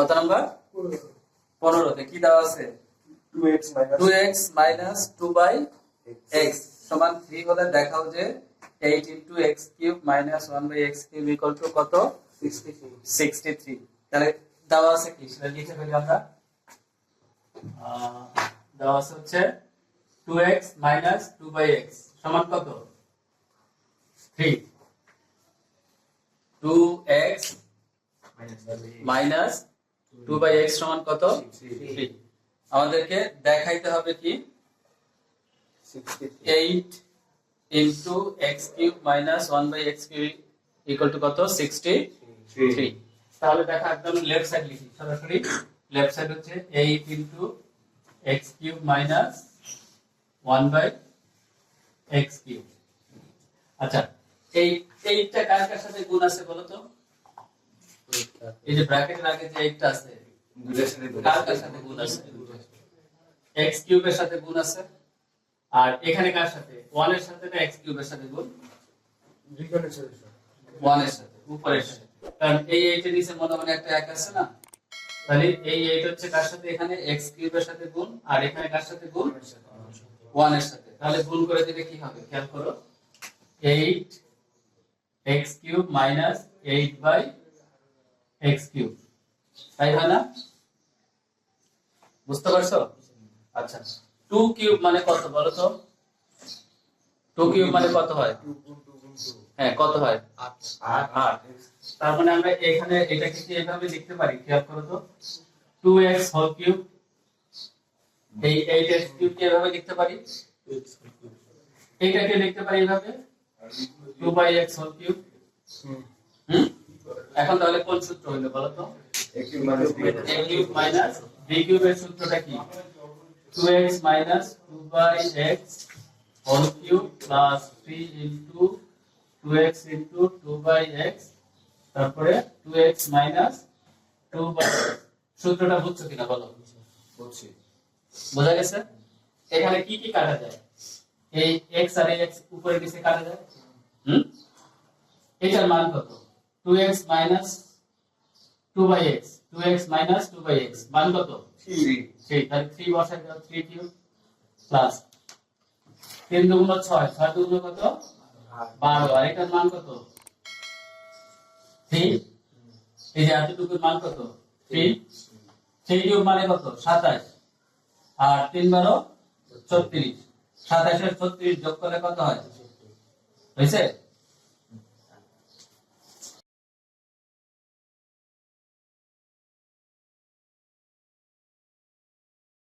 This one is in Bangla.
কত নাম্বার? পনেরোতে কি দেওয়া আছে? Two x minus two by x সমান থ্রি হলে দেখাও যে eight into x cube minus one by x cube equal to কত? সিক্সটি থ্রি তাহলে দেওয়া আছে কি? সেটা লিখে ফেলি আমরা। দেওয়া আছে হচ্ছে two x minus two by x সমান কত? Three two x minus two by x সমান কত? থ্রি। আমাদেরকে দেখাইতে হবে কি? Eight into x cube minus one by x cube equal to কত? Sixty three. তাহলে দেখা একদম লেফট সাইড লিখি সরাসরি। লেফট সাইড হচ্ছে eight into x cube minus one by x cube. আচ্ছা এই এইটটা কার কার সাথে গুণ আছে বলো তো? এই যে ব্র্যাকেটের আগে যে এইটটা আছে, কার সাথে গুণ আছে? এক্স কিউবের সাথে গুণ আছে। আর এখানে কার সাথে? ওয়ানের সাথে না এক্স কিউবের সাথে গুণ? ওয়ানের সাথে, উপরের সাথে। কারণ এই এইট এর নিচে মনে মনে একটা এক আছে না? তাহলে এই এইট হচ্ছে কার সাথে? এখানে এক্স কিউবের সাথে গুণ, আর এখানে কার সাথে গুণ? ওয়ানের সাথে। তাহলে গুণ করে দিলে কি হবে? খেয়াল করো। Eight x cube minus eight by x cube তাই হয় না? বুঝতে পারছ? আচ্ছা। টু কিউব মানে কত বলো তো টু কিউব মানে কত হয়? হ্যাঁ কত হয়? তার মানে আমরা এখানে এটাকে কি এভাবে লিখতে পারি? খেয়াল করো তো। টু এক্স হোল কিউব এই এইট এক্স কিউব কে এভাবে লিখতে পারি? এইটাকে লিখতে পারি এভাবে? Two by x whole cube এখন তাহলে কোন সূত্র হইল বলো তো a কিউব মাইনাস b কিউবের সূত্রটা কি? 2x minus 2 by x cube plus 3 into 2x into 2 by x তারপরে 2x মাইনাস 2 বাই সূত্রটা বুঝছ কিনা বলো? বলছি বোঝা গেছে? এখানে কি কি কাটা যায়? এই x আর x উপরে নিচে কাটা যায়? হুম? এটার মান কত? 2x minus 2 by x 2x minus 2 by x মান কত? থ্রি সেই তাহলে 3 বসাই দাও 3 কিউব প্লাস 3 দুগুণ 6 6 দুগুণ কত? 12 আর এটার মান কত? 3 এই যে এতটুকুর মান কত? 3 3 কিউব মানে কত? 27 আর 3 বারো 36 27 এর 36 যোগ করলে কত হয়? হয়েছে?